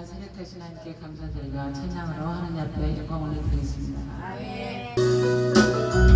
날마다 새벽되신 하나님께 감사드리며 찬양으로 하나님 앞에 영광 올려드리겠습니다. 아멘.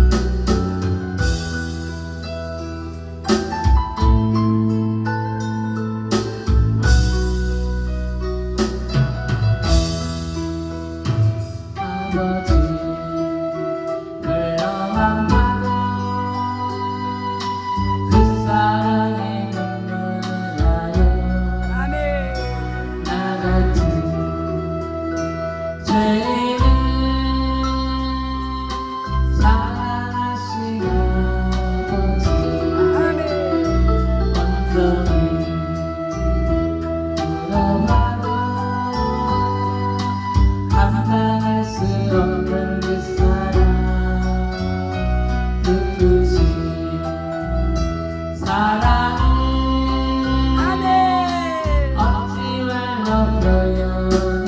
Ramayana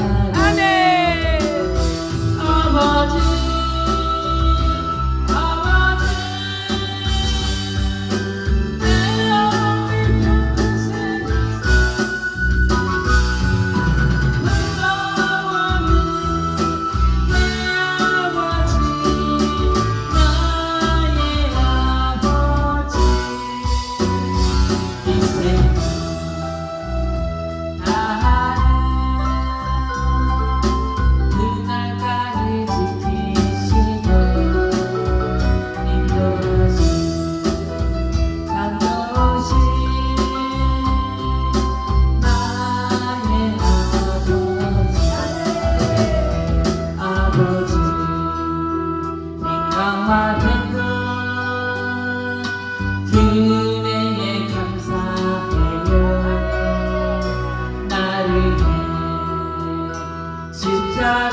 사랑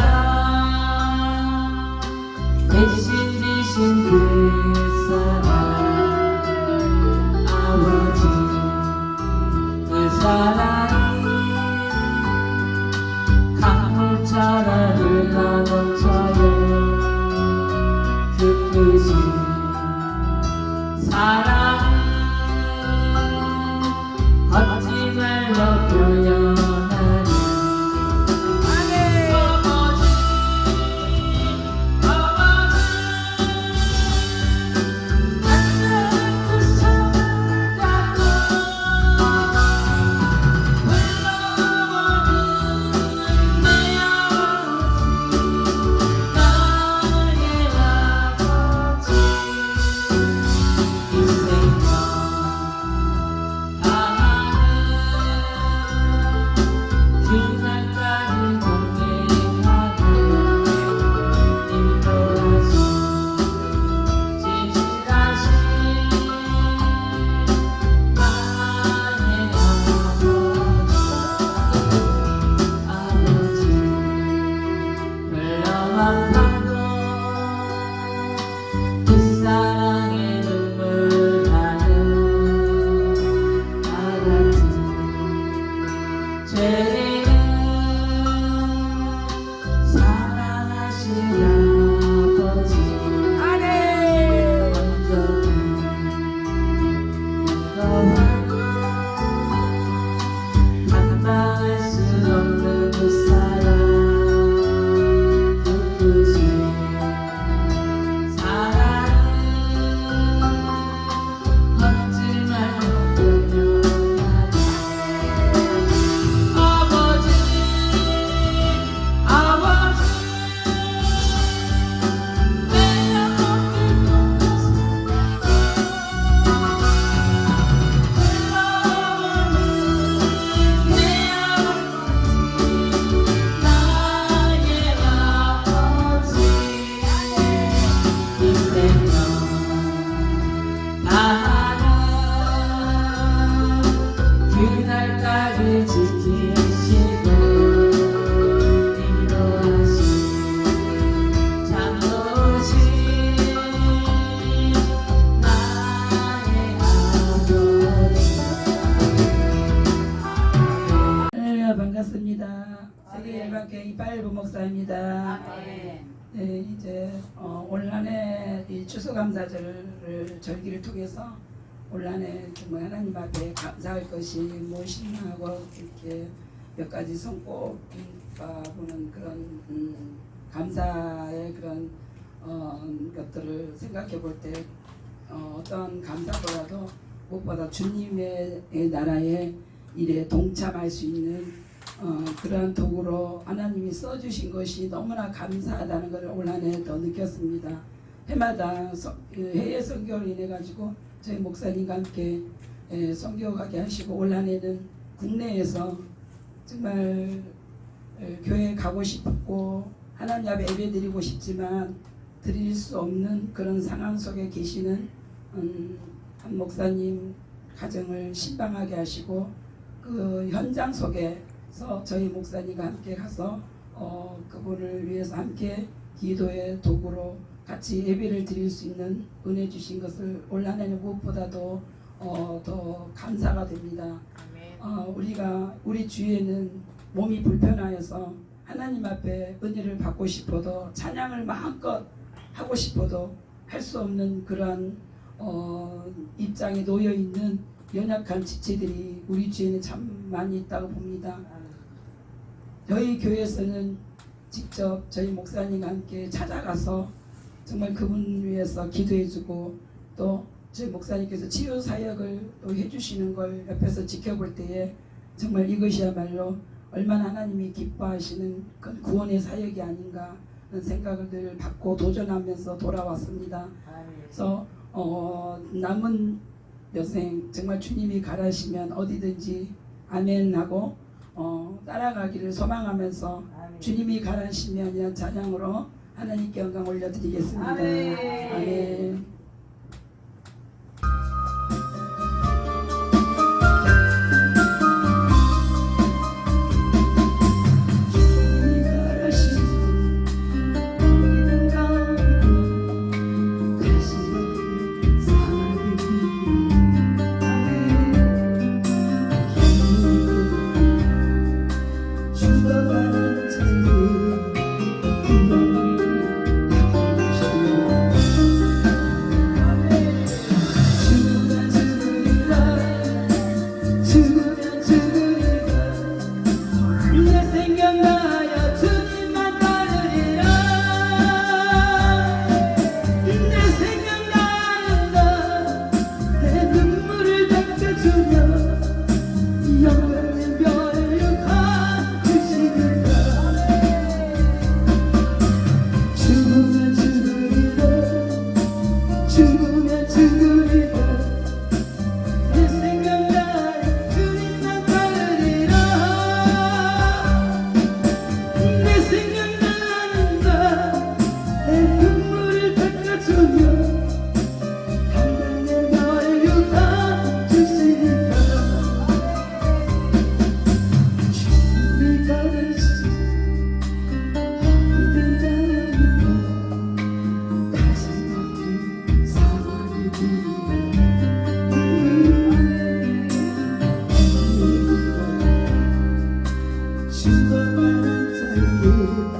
대신 되신 그 사랑 아버지 그 사랑 절기를 통해서 올 한해 정말 하나님 앞에 감사할 것이 뭐 무엇이냐 하고 이렇게 몇 가지 손꼽아보는 그런 음, 감사의 그런 어, 것들을 생각해 볼때 어, 어떤 감사보다도 무엇보다 주님의 나라에 일에 동참할 수 있는 어, 그런 도구로 하나님이 써주신 것이 너무나 감사하다는 것을 올 한해 더 느꼈습니다. 해마다 서- 그 해외 선교를 인해 가지고 저희 목사님과 함께 에, 선교 가게 하시고 올 한 해는 국내에서 정말 에, 교회 가고 싶고 하나님 앞에 예배드리고 싶지만 드릴 수 없는 그런 상황 속에 계시는 음, 한 목사님 가정을 신방하게 하시고 그 현장 속에서 저희 목사님과 함께 가서 어, 그분을 위해서 함께 기도의 도구로 같이 예배를 드릴 수 있는 은혜 주신 것을 올 한해는 무엇보다도 어, 더 감사가 됩니다. 어, 우리가 우리 주위에는 몸이 불편하여서 하나님 앞에 은혜를 받고 싶어도 찬양을 마음껏 하고 싶어도 할 수 없는 그런 어, 입장에 놓여 있는 연약한 지체들이 우리 주위에는 참 많이 있다고 봅니다. 저희 교회에서는 직접 저희 목사님과 함께 찾아가서 정말 그분 위해서 기도해주고 또 저희 목사님께서 치유 사역을 또 해주시는 걸 옆에서 지켜볼 때에 정말 이것이야말로 얼마나 하나님이 기뻐하시는 그 구원의 사역이 아닌가 하는 생각을 늘 받고 도전하면서 돌아왔습니다. 그래서 어, 남은 여생 정말 주님이 가라시면 어디든지 아멘 하고 어, 따라가기를 소망하면서 주님이 가라시면 이런 찬양으로 하나님께 영광 올려드리겠습니다. 아멘. 아멘. you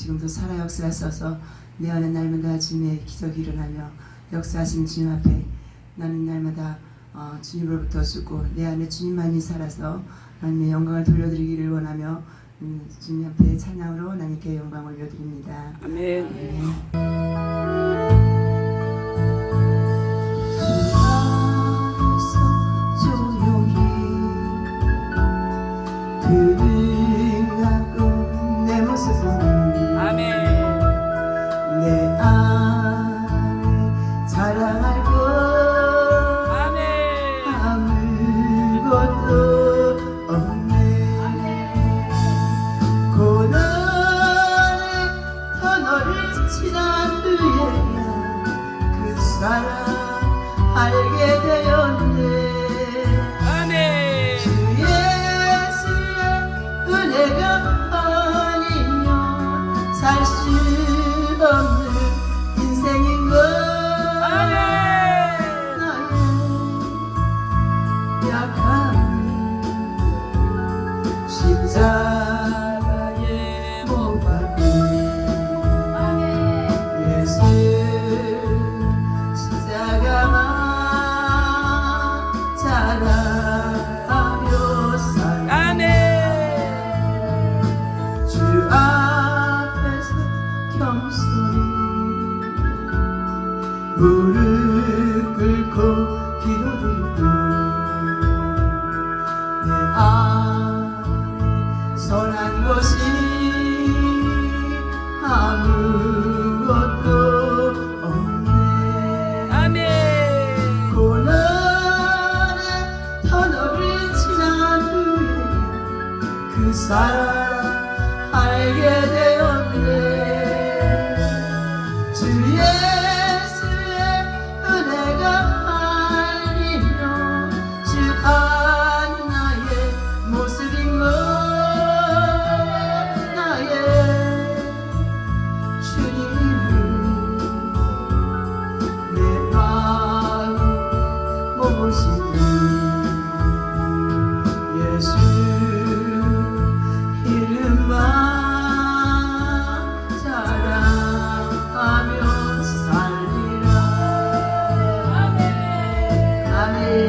지금도 살아 역사를 써서 내 안에 날마다 주님의 기적이 일어나며 역사하시는 주님 앞에 나는 날마다 어, 주님으로부터 쓰고 내 안에 주님만이 살아서 하나님의 영광을 돌려드리기를 원하며 음, 주님 앞에 찬양으로 나님께 영광을 올려드립니다. 아멘. 아멘.